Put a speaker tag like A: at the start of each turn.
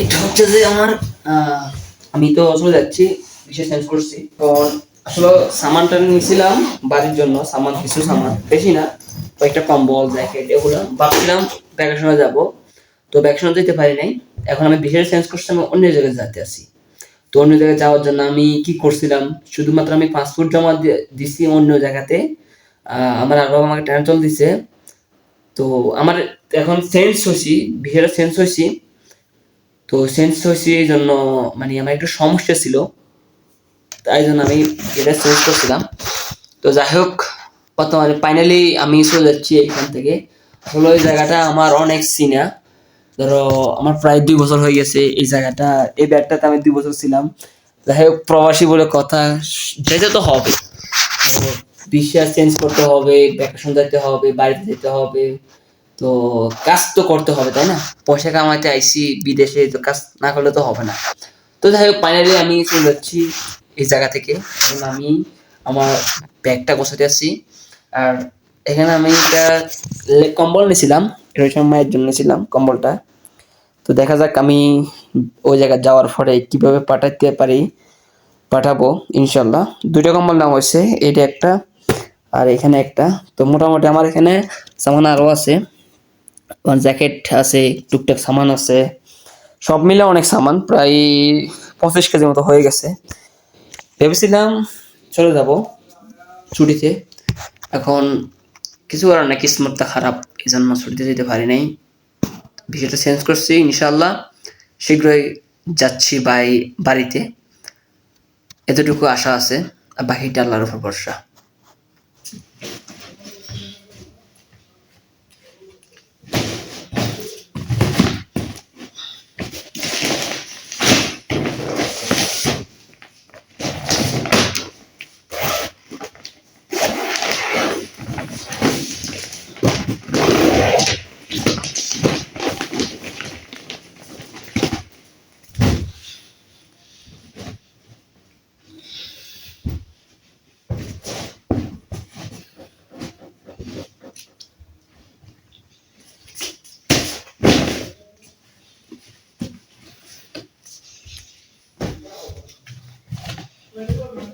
A: এটা হচ্ছে যে আমার আমি তো আসলে যাচ্ছি, বিশেষ চেঞ্জ করছি। কারণ আসলে সামানটা নিয়েছিলাম বাড়ির জন্য, সামান, কিছু সামান। বেশি না, কয়েকটা কম্বল জ্যাকেট এগুলো। ভাবছিলাম ভ্যাকেশনে যাব। তো ভ্যাকেশনে যেতে পারি নাই। এখন আমি বিশেষ চেঞ্জ করছি, আমি অন্য জায়গায় যেতে আসি তো অন্য জায়গায় যাওয়ার জন্য আমি কি করছিলাম? শুধুমাত্র আমি পাসপোর্ট জমা দিছি অন্য জায়গাতে। আমার আরও আমাকে ট্রান্সফার দিছে। তো আমার এখন চেঞ্জ হয়েছি বিশেষ চেঞ্জ হয়েছি তো চেঞ্জ হয়েছি এই জন্য মানে আমার একটু সমস্যা ছিল। তাই জন্য আমি এটা চেঞ্জ করছিলাম। তো যাই হোক, বর্তমানে ফাইনালি আমি চলে যাচ্ছি এখান থেকে। আসলে ওই জায়গাটা আমার অনেক সিনা ধরো, আমার প্রায় দুই বছর হয়ে গেছে এই জায়গাটা। এই ব্যাগটাতে আমি দুই বছর ছিলাম। যাই হোক, প্রবাসী বলে কথা যেতে তো হবে বিশ্বাস চেঞ্জ করতে হবে ভ্যাকেশন যেতে হবে, বাড়িতে যেতে হবে। তো কাজ তো করতে হবে, তাই না? পয়সা কামাইতে আইসি বিদেশে, তো কাজ না করলে তো হবে না। তো যাই হোক ফাইনালি আমি চলে যাচ্ছি এই জায়গা থেকে। এখন আমি আমার ব্যাগটা গোছাতে আসছি। আর এখানে আমি একটা কম্বল নিয়েছিলাম এটা আমার মায়ের জন্য নিয়েছিলাম কম্বলটা। তো দেখা যাক আমি ওই জায়গায় যাওয়ার পরে কীভাবে পাঠাতে পারি, পাঠাবো ইনশাল্লাহ দুইটা কম্বল নাম হয়েছে, এটা একটা আর এখানে একটা। তো মোটামুটি আমার এখানে সামান আরও আছে। জ্যাকেট আছে, টুকটাক সামান আছে। সব মিলে অনেক সামান, প্রায় পঁচিশ কেজি মতো হয়ে গেছে। ভেবেছিলাম চলে যাব ছুটিতে। এখন কিছু করার না কিসমতটা খারাপ এই জন্য ছুটিতে যেতে পারি নাই। বিষয়টা চেঞ্জ করছি ইনশাল্লাহ শীঘ্রই যাচ্ছি বাই বাড়িতে। এতটুকু আশা আছে বাকিটা আল্লাহর উপর ভরসা। വെളുപ്പം